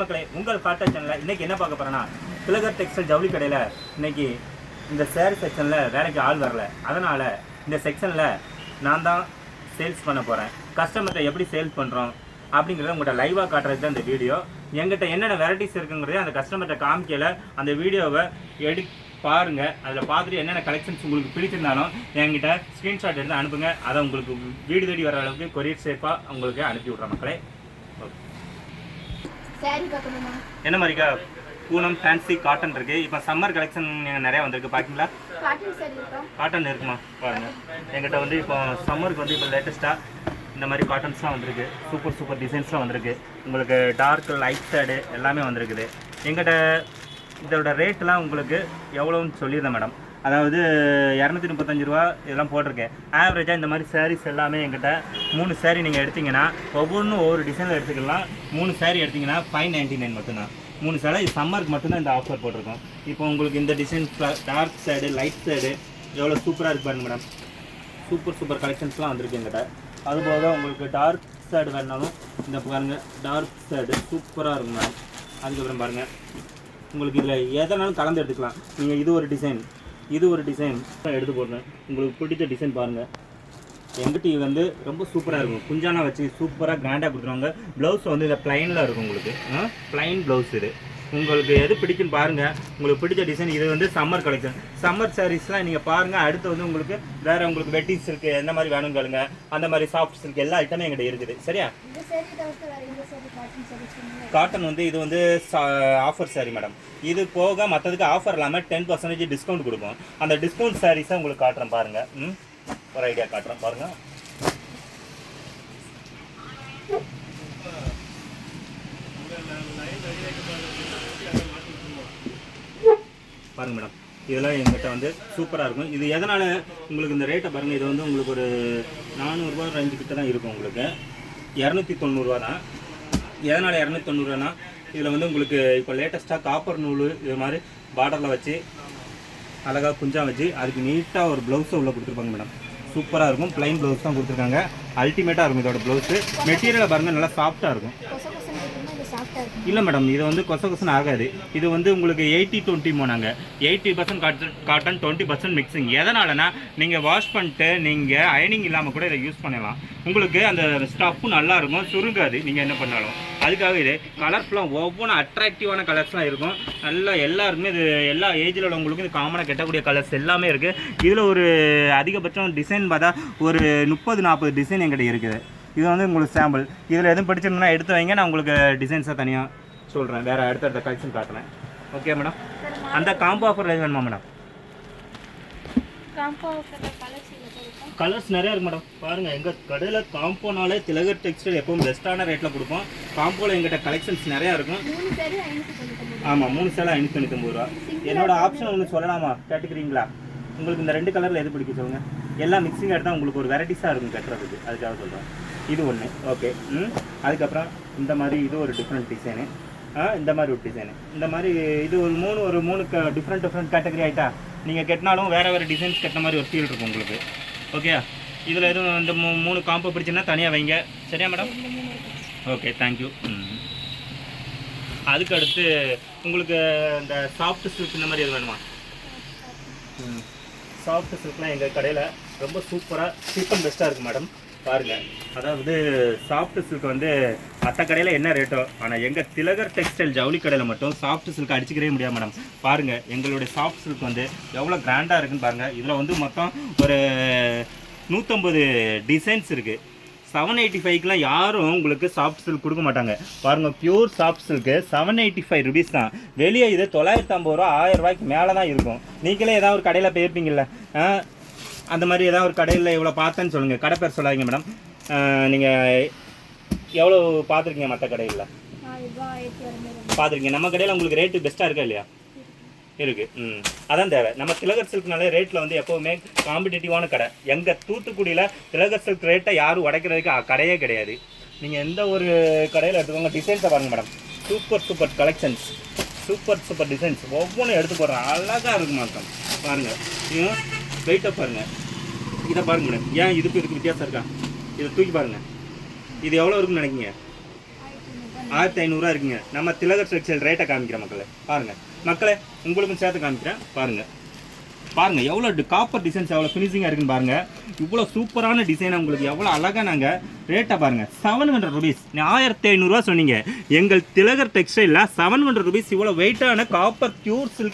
மக்களை மக்களே உங்கள் காட்டா சேனலில் இன்னைக்கு என்ன பார்க்க போறேன்னா திலகர் டெக்ஸ்டைல் ஜவுளி கடையில் இன்னைக்கு இந்த சேர் செக்ஷனில் வேலைக்கு ஆள் வரல. அதனால் இந்த செக்ஷனில் நான் தான் சேல்ஸ் பண்ண போகிறேன் கஸ்டமர்கிட்ட எப்படி சேல்ஸ் பண்ணுறோம் அப்படிங்கிறத உங்கள்கிட்ட லைவாக காட்டுறது தான் இந்த வீடியோ எங்கிட்ட என்னென்ன வெரைட்டிஸ் இருக்குங்கிறதே அந்த கஸ்டமர்கிட்ட காமிக்கல அந்த வீடியோவை எடு பாருங்க. அதில் பார்த்துட்டு என்னென்ன கலெக்ஷன்ஸ் உங்களுக்கு பிடிச்சிருந்தாலும் என்கிட்ட ஸ்க்ரீன்ஷாட் எடுத்து அனுப்புங்க. அதை உங்களுக்கு வீடு தேடி வர அளவுக்கு கொரியர் சேஃபாக உங்களுக்கு அனுப்பி விட்றேன் மக்களே. என்ன மாதிரிக்கா பூனம் ஃபேன்சி காட்டன் இருக்கு. இப்போ சம்மர் கலெக்ஷன் நிறைய வந்திருக்கு. இருக்கா? காட்டன் இருக்குமா? பாருங்க. எங்கிட்ட வந்து இப்போ சம்மருக்கு வந்து இப்போ லேட்டஸ்ட்டாக இந்த மாதிரி காட்டன்ஸ்லாம் வந்திருக்கு. சூப்பர் சூப்பர் டிசைன்ஸ்லாம் வந்திருக்கு. உங்களுக்கு டார்க் லைட் ஷேடு எல்லாமே வந்திருக்குது. எங்கிட்ட இதோட ரேட்லாம் உங்களுக்கு எவ்வளோன்னு சொல்லியிருந்தேன் மேடம் அதாவது இரநூத்தி முப்பத்தஞ்சு ரூபா இதெல்லாம் போட்டிருக்கேன். ஆவரேஜாக இந்த மாதிரி சாரீஸ் எல்லாமே எங்கிட்ட மூணு சாரீ நீங்கள் எடுத்தீங்கன்னா ஒவ்வொன்றும் ஒவ்வொரு டிசைனில் எடுத்துக்கலாம். மூணு சாரீ எடுத்தீங்கன்னா ஃபைவ் நைன்ட்டி நைன் மட்டும்தான். மூணு சேலை இது சம்மருக்கு மட்டும்தான் இந்த ஆஃபர் போட்டிருக்கோம். இப்போ உங்களுக்கு இந்த design dark side light side எவ்வளோ சூப்பராக இருக்கு பாருங்க மேடம் சூப்பர் சூப்பர் கலெக்ஷன்ஸ்லாம் வந்திருக்கு எங்கிட்ட அதுபோக உங்களுக்கு டார்க் சைடு வேணாலும் இந்த பாருங்கள் டார்க் சைடு சூப்பராக இருக்கும் மேடம் அதுக்கப்புறம் பாருங்கள் உங்களுக்கு இதில் எதனாலும் கலந்து எடுத்துக்கலாம். நீங்கள் இது ஒரு டிசைன் இது ஒரு டிசைன் எடுத்து போடுறேன். உங்களுக்கு பிடிச்ச டிசைன் பாருங்கள் எங்கிட்ட டிவி வந்து ரொம்ப சூப்பராக இருக்கும். குஞ்சானா வச்சு சூப்பராக கிராண்டாக கொடுத்துருவாங்க. ப்ளவுஸ் வந்து இந்த ப்ளைனில் இருக்கும் உங்களுக்கு. ப்ளைன் ப்ளவுஸ் இது. உங்களுக்கு எது பிடிக்குன்னு பாருங்கள் உங்களுக்கு பிடிச்ச டிசைன் இது வந்து சம்மர் கலெக்ஷன் சம்மர் சாரீஸ்லாம் நீங்கள் பாருங்கள் அடுத்து வந்து உங்களுக்கு வேறு உங்களுக்கு வெட்டிங் சில்க் எந்த மாதிரி வேணும் கேளுங்க. அந்த மாதிரி சாஃப்ட் சில்க் எல்லா ஐட்டமும் எங்கிட்ட இருக்குது. சரியா? காட்டன் வந்து இது வந்து ஆஃபர் சாரி மேடம் இது போக மற்றதுக்கு ஆஃபர் இல்லாமல் டென் பர்சன்டேஜ் டிஸ்கவுண்ட் கொடுப்போம். அந்த டிஸ்கவுண்ட் சாரீஸை உங்களுக்கு காட்டுறேன் பாருங்கள் ம்? ஒரு ஐடியா காட்டுறேன் பாருங்கள் பாருங்க மேடம் இதெல்லாம் எங்கிட்ட வந்து சூப்பராக இருக்கும். இது எதனால் உங்களுக்கு இந்த ரேட்டை பாருங்கள் இது வந்து உங்களுக்கு ஒரு நானூறுரூவா ரேஞ்சு கிட்ட தான் இருக்கும் உங்களுக்கு. இரநூத்தி தொண்ணூறுரூவா தான். எதனால் இரநூத்தி தொண்ணூறுனா இதில் வந்து உங்களுக்கு இப்போ லேட்டஸ்ட்டாக காப்பர் நூல் இது மாதிரி பார்டரில் வச்சு அழகாக குஞ்சா வச்சு அதுக்கு நீட்டாக ஒரு ப்ளவுஸை உள்ளே கொடுத்துருப்பாங்க மேடம் சூப்பராக இருக்கும். ப்ளைன் ப்ளவுஸ் தான் கொடுத்துருக்காங்க. அல்டிமேட்டாக இருக்கும் இதோட ப்ளவுஸு மெட்டீரியலை பாருங்கள் நல்லா சாஃப்டாக இருக்கும் கொச கொசன் இருக்குன்னா இது சாஃப்டாக இருக்கும் இல்லை மேடம் இது வந்து கொச கொசன் ஆகாது. இது வந்து உங்களுக்கு எயிட்டி டுவெண்ட்டி போனாங்க. Eighty percent cotton cotton twenty percent mixing எதனாலனா நீங்கள் வாஷ் பண்ணிட்டு நீங்கள் அயனிங் இல்லாமல் கூட இதை யூஸ் பண்ணலாம். உங்களுக்கு அந்த ஸ்டஃப்பும் நல்லா இருக்கும் சுருங்காது. நீங்கள் என்ன பண்ணாலும். அதுக்காக இது கலர்ஸ்லாம் ஒவ்வொன்றும் அட்ராக்டிவான கலர்ஸ்லாம் இருக்கும். நல்லா எல்லாருக்குமே இது எல்லா ஏஜில் உள்ளவங்களுக்கும் இது காமனாக கட்டக்கூடிய கலர்ஸ் எல்லாமே இருக்குது இதில் ஒரு அதிகபட்சம் டிசைன் பார்த்தா ஒரு முப்பது நாற்பது டிசைன் எங்கிட்ட இருக்குது. இது வந்து உங்களுக்கு சாம்பிள் இதில் எதுவும் பிடிச்சிருந்தா எடுத்து வைங்க. நான் உங்களுக்கு டிசைன்ஸாக தனியாக சொல்கிறேன் வேறு அடுத்தடுத்த கலெக்ஷன் காட்டுறேன். ஓகே மேடம் அந்த காம்போ ஆஃபர் வேணுமா மேடம் காம்போ கலர்ஸ் நிறையா இருக்கு மேடம் பாருங்கள் எங்கள் கடையில் காம்போனாலே திலகர் டெக்ஸ்டைல் எப்பவும் பெஸ்ட்டான ரேட்டில் கொடுப்போம். காம்போவில் எங்கிட்ட கலெக்ஷன்ஸ் நிறையா இருக்கும். ஆமாம் மூணு சேலை ஐநூற்றி தொண்ணூத்தொம்பது ரூபா என்னோட ஆப்ஷன் ஒன்று சொல்லலாமா? கேட்டுக்கிறீங்களா? உங்களுக்கு இந்த ரெண்டு கலரில் எது பிடிக்கும் சொல்லுங்க? எல்லாம் மிக்சிங் எடுத்தால் உங்களுக்கு ஒரு வெரைட்டிஸாக இருக்கும் கட்டுறதுக்கு. அதுக்காக சொல்கிறேன் இது ஒன்று ஓகே ம். அதுக்கப்புறம் இந்த மாதிரி இது ஒரு டிஃப்ரெண்ட் டிசைனு இந்த மாதிரி ஒரு டிசைனு இந்த மாதிரி இது ஒரு மூணு ஒரு மூணு டிஃப்ரெண்ட் டிஃப்ரெண்ட் கேட்டகரி ஆகிட்டா நீங்கள் கட்டினாலும் வேறு வேறு டிசைன்ஸ் கட்டின மாதிரி ஒரு ஃபீல் இருக்கும் உங்களுக்கு. ஓகே இதில் எதுவும் இந்த மூ மூணு காம்போ பிடிச்சுன்னா தனியாக வைங்க. சரியா மேடம் ஓகே தேங்க்யூ ம். அதுக்கு அடுத்து உங்களுக்கு இந்த சாஃப்ட் சில்க் இந்த மாதிரி எது வேணுமா? சாஃப்ட் சில்க்லாம் எங்கள் கடையில் ரொம்ப சூப்பராக சீப் அண்ட் பெஸ்ட்டாக இருக்குது மேடம் பாருங்கள் அதாவது சாஃப்ட் சில்க் வந்து மற்ற கடையில் என்ன ரேட்டோ ஆனால் எங்கள் திலகர் டெக்ஸ்டைல் ஜவுளி கடையில் மட்டும் சாஃப்ட் சில்க் அடிச்சுக்கவே முடியாது மேடம் பாருங்கள் எங்களுடைய சாஃப்ட் சில்க் வந்து எவ்வளோ கிராண்டாக இருக்குன்னு பாருங்கள் இதில் வந்து மொத்தம் ஒரு நூற்றம்பது டிசைன்ஸ் இருக்குது செவன் எயிட்டி ஃபைவ்க்குலாம் யாரும் உங்களுக்கு சாஃப்ட் சில்க் கொடுக்க மாட்டாங்க. பாருங்கள் pure soft silk seven eighty five rupees தான். வெளியே இது தொள்ளாயிரத்தி ஐம்பது ரூபா ஆயிரம் ரூபாய்க்கு மேலே தான் இருக்கும். நீங்களே ஏதாவது ஒரு கடையில் போயிருப்பீங்கல்ல ஆ, அந்த மாதிரி ஏதாவது ஒரு கடையில் இவ்வளோ பார்த்தேன்னு சொல்லுங்கள் கடை பேர் சொல்லாதீங்க மேடம் நீங்கள் எவ்வளோ பார்த்துருக்கீங்க மற்ற கடையில் பார்த்துருக்கீங்க. நம்ம கடையில் உங்களுக்கு ரேட்டு பெஸ்ட்டாக இருக்கா இல்லையா? இருக்குது ம். அதான் தேவை. நம்ம திலகர் சில்க்னாலே ரேட்டில் வந்து எப்போவுமே காம்படிட்டிவான கடை. எங்கள் தூத்துக்குடியில் திலகர் சில்க் ரேட்டை யாரும் உடைக்கிறதுக்கு கடையே கிடையாது. நீங்கள் எந்த ஒரு கடையில் எடுத்துக்கோங்க டிசைன்ஸை பாருங்க madam super super collections super super designs ஒவ்வொன்றும் எடுத்து போடுறேன் அழகாக இருக்கு மாக்கம் பாருங்கள் இது வெயிட்டாக பாருங்கள் இதை பாருங்க மேடம் ஏன் இதுக்கு இதுக்கு வித்தியாசம் இருக்கா? இதை தூக்கி பாருங்கள் இது எவ்வளோ இருக்குன்னு நினைக்கிங்க ஆயிரத்தி ஐநூறுரூவா இருக்குங்க. நம்ம திலகர் டெக்ஸ்டைல் ரேட்டை காமிக்கிறேன் மக்களை. பாருங்கள் மக்களே உங்களுக்கும் சேர்த்து காமிக்கிறேன். பாருங்கள் பாருங்கள் எவ்வளோ காப்பர் டிசைன்ஸ் எவ்வளோ ஃபினிஷிங்காக இருக்குன்னு பாருங்கள் இவ்வளோ சூப்பரான டிசைனை உங்களுக்கு எவ்வளோ அழகாக நாங்கள் ரேட்டை பாருங்கள் செவன் ஹண்ட்ரட் ருபீஸ் ஆயிரத்தி ஐநூறுரூவா சொன்னீங்க. எங்கள் திலகர் டெக்ஸ்டைலில் செவன் ஹண்ட்ரட் ருபீஸ் இவ்வளோ வெயிட்டான காப்பர் பியூர் சில்க்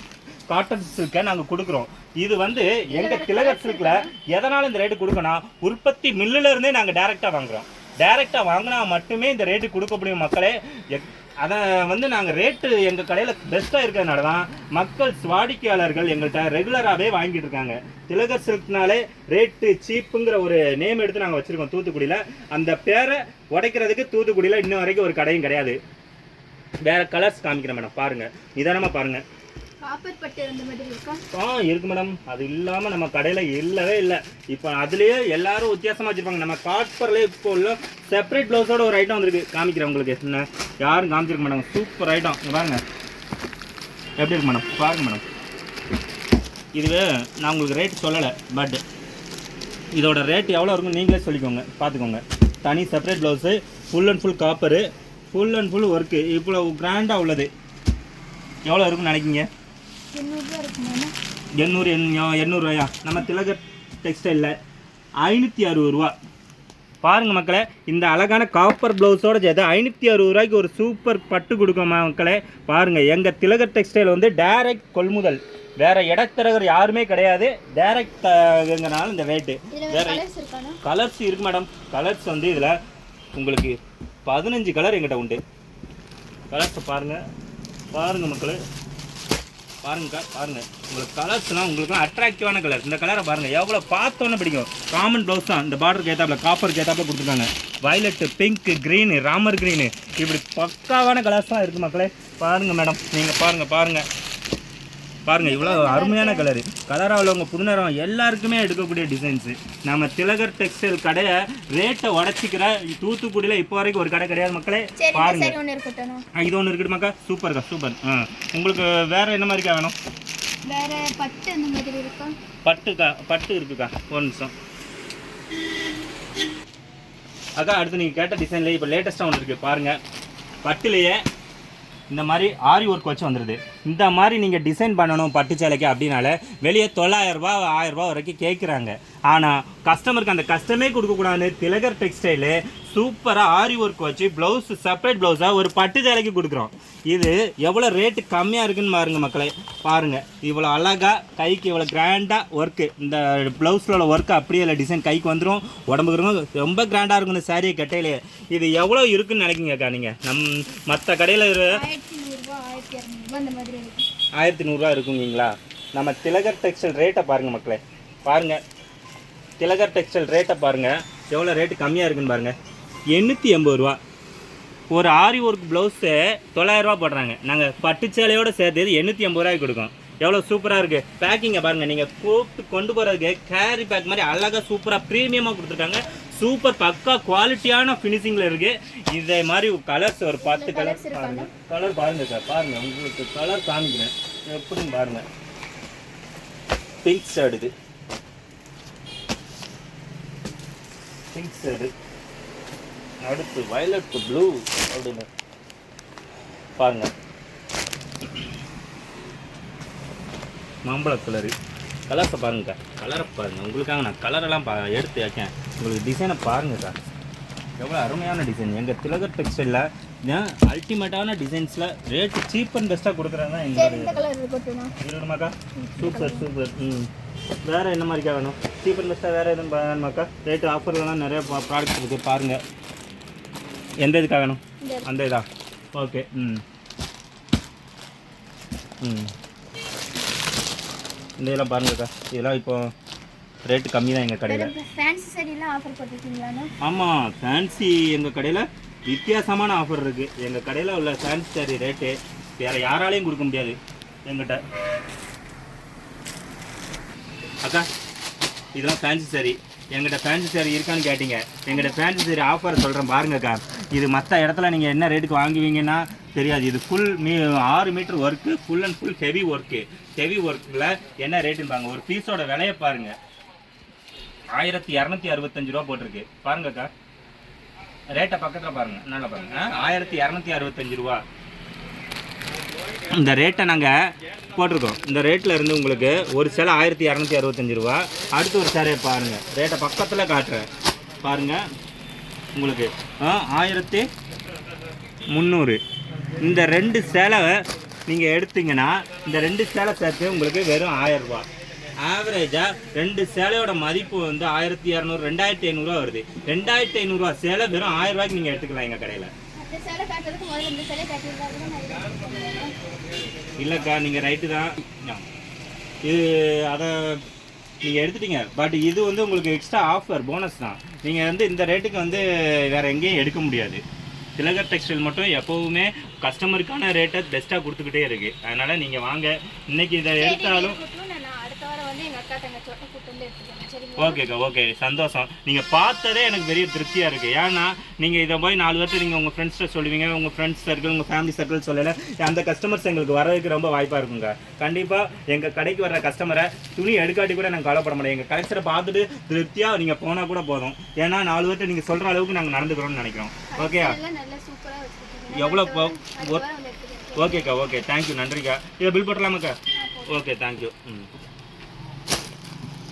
காட்டன் சில்க்கை நாங்கள் கொடுக்குறோம். இது வந்து எங்கள் திலகர் சில்கில் எதனால் இந்த ரேட்டு கொடுக்கணும்னா உற்பத்தி மில்லுலேருந்தே நாங்கள் டேரெக்டாக வாங்குறோம். டேரெக்டாக வாங்கினா மட்டுமே இந்த ரேட்டு கொடுக்க முடியும் மக்களே. எக்- அதை வந்து நாங்கள் ரேட்டு எங்கள் கடையில் பெஸ்ட்டாக இருக்கிறதுனால தான் மக்கள் வாடிக்கையாளர்கள் எங்கள்கிட்ட ரெகுலராகவே வாங்கிட்டு இருக்காங்க. திலகர் சில்க்னாலே ரேட்டு சீப்புங்கிற ஒரு நேம் எடுத்து நாங்கள் வச்சுருக்கோம் தூத்துக்குடியில். அந்த பேரை உடைக்கிறதுக்கு தூத்துக்குடியில் இன்ன வரைக்கும் ஒரு கடையும் கிடையாது. வேறு கலர்ஸ் காமிக்கிறேன் மேடம் பாருங்கள் நிதானமாக பாருங்கள் ஆ இருக்கு மேடம் அது இல்லாமல் நம்ம கடையில் இல்லவே இல்லை. இப்போ அதுலேயே எல்லாரும் வித்தியாசமாக வச்சுருப்பாங்க. நம்ம காட்பர்ல இப்போ உள்ள செப்பரேட் ப்ளவுஸோட ஒரு ஐட்டம் வந்திருக்கு. காமிக்கிறேன் உங்களுக்கு. என்ன? யாரும் காமிச்சிருக்க மேடம் சூப்பர் ஐட்டம் பாருங்க. எப்படி இருக்கு மேடம் பாருங்க மேடம் இதுவே நான் உங்களுக்கு ரேட் சொல்லலை பட் இதோட ரேட் எவ்வளோ இருக்கும் நீங்களே சொல்லிக்கோங்க. பார்த்துக்கோங்க. தனி separate blouse full and full copper full and full work இவ்வளோ கிராண்டாக உள்ளது. எவ்வளோ இருக்குன்னு நினைக்கிங்க எண்ணூறு எண்ணூ- எண்ணூறுரூவாயா நம்ம திலகர் டெக்ஸ்டைலில் ஐநூற்றி அறுபது ரூபா. பாருங்கள் மக்களே இந்த அழகான காப்பர் ப்ளவுஸோட சேர்த்து ஐநூற்றி அறுபது ரூபாய்க்கு ஒரு சூப்பர் பட்டு கொடுக்கும் மக்களே. பாருங்கள் எங்கள் திலகர் டெக்ஸ்டைல் வந்து டைரக்ட் கொள்முதல். வேறு இடத்தரகர் யாருமே கிடையாது. டைரக்ட்ங்கிறனால இந்த ரேட்டு வேற கலர்ஸ் இருக்காண்ணா கலர்ஸ் இருக்கு மேடம் கலர்ஸ் வந்து இதில் உங்களுக்கு பதினஞ்சு கலர் எங்கிட்ட உண்டு. கலர்ஸை பாருங்கள் பாருங்கள் மக்களே. பாருங்கக்கா பாருங்கள் உங்களுக்கு கலர்ஸ்லாம் உங்களுக்குலாம் அட்ராக்டிவான கலர் இந்த கலரை பாருங்கள் எவ்வளோ பார்த்தோன்னே பிடிக்கும். காமன் ப்ளவுஸ் தான். இந்த பார்டருக்கு ஏற்றாப்புல காப்பருக்கு ஏற்றாப்புல கொடுத்துருக்காங்க. Violet pink green Ramar green இப்படி பக்காவான கலர்ஸ்லாம் இருக்குது மக்களே. பாருங்கள் மேடம் நீங்கள் பாருங்கள் பாருங்கள் பாருங்கள் இவ்வளோ அருமையான கலரு கலராக உள்ளவங்க புதுநரம் எல்லாருக்குமே எடுக்கக்கூடிய டிசைன்ஸு நம்ம திலகர் டெக்ஸ்டைல் கடையை ரேட்டை உடச்சிக்கிற தூத்துக்குடியில் இப்போ வரைக்கும் ஒரு கடை கிடையாது மக்களே. பாருங்க. இது ஒன்று இருக்குட்டு மக்கா. சூப்பர்க்கா சூப்பர் ஆ உங்களுக்கு வேறு என்ன மாதிரிக்கா வேணும்? வேற பட்டு அந்த மாதிரி இருக்கா? பட்டுக்கா பட்டு இருக்குக்கா. ஒரு நிமிஷம். அக்கா அடுத்து நீங்கள் கேட்ட டிசைன்லேயே இப்போ லேட்டஸ்ட்டாக ஒன்று இருக்குது பாருங்கள் பட்டுலேயே இந்த மாதிரி ஆரி ஒர்க் வச்சு வந்துடுது இந்த மாதிரி நீங்கள் டிசைன் பண்ணணும் பட்டு சேலைக்கு அப்படின்னால வெளியே தொள்ளாயிரரூபா ஆயிரரூபா வரைக்கும் கேட்குறாங்க ஆனால் கஸ்டமருக்கு அந்த கஷ்டமே கொடுக்கக்கூடாதுன்னு திலகர் டெக்ஸ்டைலு சூப்பராக ஆரி ஒர்க் வச்சு ப்ளவுஸ் செப்பரேட் ப்ளவுஸாக ஒரு பட்டு சேலைக்கு கொடுக்குறோம். இது எவ்வளோ ரேட்டு கம்மியாக இருக்குன்னு பாருங்க மக்களே. பாருங்கள் இவ்வளோ அழகாக கைக்கு இவ்வளோ கிராண்டாக ஒர்க்கு இந்த ப்ளவுஸில் உள்ள ஒர்க்கு அப்படியே இல்லை டிசைன் கைக்கு வந்துடும் உடம்புக்கு இருக்கும் ரொம்ப கிராண்டாக இருக்கும் இந்த சாரியை கட்டையிலே. இது எவ்வளோ இருக்குன்னு நினைக்கிங்கக்கா நீங்கள் நம் மற்ற கடையில் ஆயிரத்தி நூறுரூவா ஆயிரத்தி இரநூறுபா அந்த மாதிரி இருக்கு. ஆயிரத்தி நூறுரூவா இருக்குங்களா நம்ம திலகர் டெக்ஸ்டைல் ரேட்டை பாருங்கள் மக்களே. பாருங்கள் திலகர் டெக்ஸ்டைல் ரேட்டை பாருங்கள் எவ்வளோ ரேட்டு கம்மியாக இருக்குன்னு பாருங்கள் எண்ணூற்றி எண்பது ரூபா. ஒரு ஆரி ஒர்க் ப்ளவுஸு தொள்ளாயிரரூவா போடுறாங்க. நாங்கள் பட்டு சேலையோடு சேர்த்து எண்ணூற்றி எண்பது ரூபாய்க்கு கொடுக்கோம். எவ்வளோ சூப்பராக இருக்குது பேக்கிங்கை பாருங்கள் நீங்கள் கூப்பிட்டு கொண்டு போகிறதுக்கு கேரி பேக் மாதிரி அழகாக சூப்பராக ப்ரீமியமாக கொடுத்துருக்காங்க. சூப்பர் பக்கா குவாலிட்டியான ஃபினிஷிங்கில் இருக்குது இதே மாதிரி கலர்ஸ் ஒரு பத்து கலர் colours இருக்காங்க. பாருங்கள் கலர் பாருங்கள் சார் பாருங்கள் உங்களுக்கு கலர் காமிக்கிறேன். எப்படின்னு பாருங்கள் பிங்க் ஷர்ட் இது. பிங்க் ஷர்டு அடுத்து வயலட் ப்ளூ அப்படின்னு. பாருங்க. மாம்பழ கலரு கலர்ஸை பாருங்கக்கா கலரை பாருங்கள் உங்களுக்காக நான் கலரெல்லாம் பா எடுத்து வைக்கேன். உங்களுக்கு டிசைனை பாருங்கக்கா எவ்வளோ அருமையான டிசைன் எங்கள் திலகர் டெக்ஸ்டைலில் ஏன் அல்டிமேட்டான டிசைன்ஸில் ரேட்டு சீப் அண்ட் பெஸ்ட்டாக கொடுக்குறாங்க எங்களுடைய இருக்கணுமாக்கா சூப்பர் சூப்பர் ம் வேறு என்ன மாதிரிக்கா வேணும்? சீப் அண்ட் பெஸ்ட்டாக வேறு எதுவும் வேணுமாக்கா ரேட்டு ஆஃபர்லாம் நிறைய ப்ராடக்ட்ஸ் இருக்குது பாருங்கள் எந்த இதுக்காக வேணும்? அந்த இதா? ஓகே ம். ம். இந்த இதெல்லாம் பாருங்கக்கா இதெல்லாம் இப்போ ரேட்டு கம்மி தான் எங்கள் கடையில். ஃபேன்சி சாரிலாம் ஆஃபர் போட்டிருக்கீங்களாண்ணா ஆமாம் ஃபேன்சி எங்கள் கடையில் வித்தியாசமான ஆஃபர் இருக்குது எங்கள் கடையில் உள்ள ஃபேன்சி சாரி ரேட்டு வேறு யாராலையும் கொடுக்க முடியாது எங்கிட்ட. அக்கா இதெல்லாம் ஃபேன்சி சாரி எங்கிட்ட ஃபேன்சி சாரி இருக்கான்னு கேட்டீங்க. எங்கிட்ட ஃபேன்சி சாரி ஆஃபர் சொல்கிறேன் பாருங்கக்கா. இது மற்ற இடத்துல நீங்கள் என்ன ரேட்டுக்கு வாங்குவீங்கன்னா தெரியாது. இது ஃபுல் மீ ஆறு metre work full and full heavy work heavy ஒர்க்கில் என்ன ரேட்டுன்னு பாருங்க. ஒரு பீஸோட விலையை பாருங்கள் ஆயிரத்தி இரநூத்தி அறுபத்தஞ்சு ரூபா போட்டிருக்கு. பாருங்கக்கா. ரேட்டை பக்கத்தில் பாருங்கள் நல்லா பாருங்கள் ஆயிரத்தி இரநூத்தி அறுபத்தஞ்சு ரூபா. இந்த ரேட்டை நாங்கள் போட்டிருக்கோம். இந்த ரேட்டில் இருந்து உங்களுக்கு ஒரு சேலை ஆயிரத்தி இரநூத்தி அறுபத்தஞ்சு ரூபா. அடுத்து ஒரு சேலையை பாருங்கள் ரேட்டை பக்கத்தில் காட்டுறேன். பாருங்கள் உங்களுக்கு ஆயிரத்தி முந்நூறு. இந்த ரெண்டு சேலை நீங்கள் எடுத்தீங்கன்னா இந்த ரெண்டு சேலை சேர்த்து உங்களுக்கு வெறும் ஆயிரரூபா ஆவரேஜாக ரெண்டு சேலையோட மதிப்பு வந்து ஆயிரத்தி இரநூறு ரெண்டாயிரத்தி ஐநூறுரூவா வருது. ரெண்டாயிரத்தி ஐநூறுரூவா சேலை வெறும் ஆயிரரூவாய்க்கு நீங்கள் எடுத்துக்கலாம் எங்கள் கடையில். இந்த சேலை காட்டுறதுக்கு முதல்ல இந்த சேலை காட்டியிருந்தாங்க நான் இதை எடுத்துக்கிறேன். இல்லைக்கா நீங்கள் ரைட்டு தான். இது அதை நீங்கள் எடுத்துட்டீங்க. பட் இது வந்து உங்களுக்கு எக்ஸ்ட்ரா ஆஃபர் போனஸ் தான். நீங்கள் வந்து இந்த ரேட்டுக்கு வந்து வேறு எங்கேயும் எடுக்க முடியாது. திலகர் டெக்ஸ்டைல் மட்டும் எப்போவுமே கஸ்டமருக்கான ரேட்டை பெஸ்ட்டாக கொடுத்துக்கிட்டே இருக்குது அதனால் நீங்கள் வாங்க. இன்னைக்கு இதை எடுத்தாலும் ஓகேக்கா ஓகே சந்தோஷம். நீங்கள் பார்த்ததே எனக்கு பெரிய திருப்தியாக இருக்குது ஏன்னா நீங்கள் இதை போய் நாலு வருஷம் நீங்கள் உங்கள் ஃப்ரெண்ட்ஸ்கிட்ட சொல்லுவீங்க உங்கள் ஃப்ரெண்ட்ஸ் சர்க்கிள் உங்கள் ஃபேமிலி சர்க்கிள் சொல்லலை. அந்த கஸ்டமர்ஸ் எங்களுக்கு வரதுக்கு ரொம்ப வாய்ப்பாக இருக்குங்க. கண்டிப்பாக எங்கள் கடைக்கு வர்ற கஸ்டமரை துணி எடுக்காட்டி கூட நாங்கள் கவலைப்பட மாட்டோம். எங்கள் கலெக்ஷனை பார்த்துட்டு திருப்தியாக நீங்கள் போனால் கூட போதும். ஏன்னா நாலு வருஷம் நீங்கள் சொல்கிற அளவுக்கு நாங்கள் நடந்துக்கிறோம்னு நினைக்கிறோம். ஓகேயா எவ்வளோ ஓகேக்கா ஓகே தேங்க்யூ நன்றிக்கா. இதை பில் போட்டலாமாக்கா ஓகே தேங்க்யூ ம்.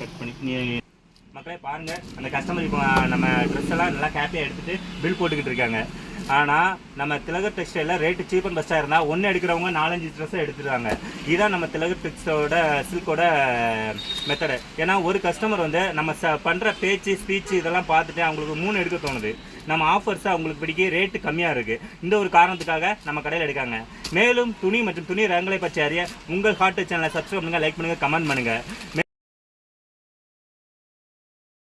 கட் பண்ணி நீ மக்களே பாருங்க அந்த கஸ்டமர் இப்போ நம்ம ட்ரெஸ் எல்லாம் நல்லா ஹாப்பியாக எடுத்துட்டு பில் போட்டுக்கிட்டு இருக்காங்க. ஆனால் நம்ம திலகர் டெக்ஸ்டைலில் ரேட்டு சீப் அண்ட் பெஸ்ட்டாக இருந்தால் ஒன்று எடுக்கிறவங்க நாலஞ்சு ட்ரெஸ்ஸை எடுத்துருவாங்க இதுதான் நம்ம திலகர் டெக்ஸ்டோட சில்கோட மெத்தடு ஏன்னா ஒரு கஸ்டமர் வந்து நம்ம ச பண்ணுற பேச்சு ஸ்பீச்சு இதெல்லாம் பார்த்துட்டு அவங்களுக்கு மூணு எடுக்க தோணுது. நம்ம ஆஃபர்ஸ் அவங்களுக்கு பிடிக்க ரேட்டு கம்மியாக இருக்குது இந்த ஒரு காரணத்துக்காக நம்ம கடையில் எடுக்காங்க. மேலும் துணி மற்றும் துணி ரகங்களை பற்றி அறிய உங்கள் ஹார்ட் சேனலை சப்ஸ்கிரைப் பண்ணுங்கள் லைக் பண்ணுங்கள் கமெண்ட் பண்ணுங்கள்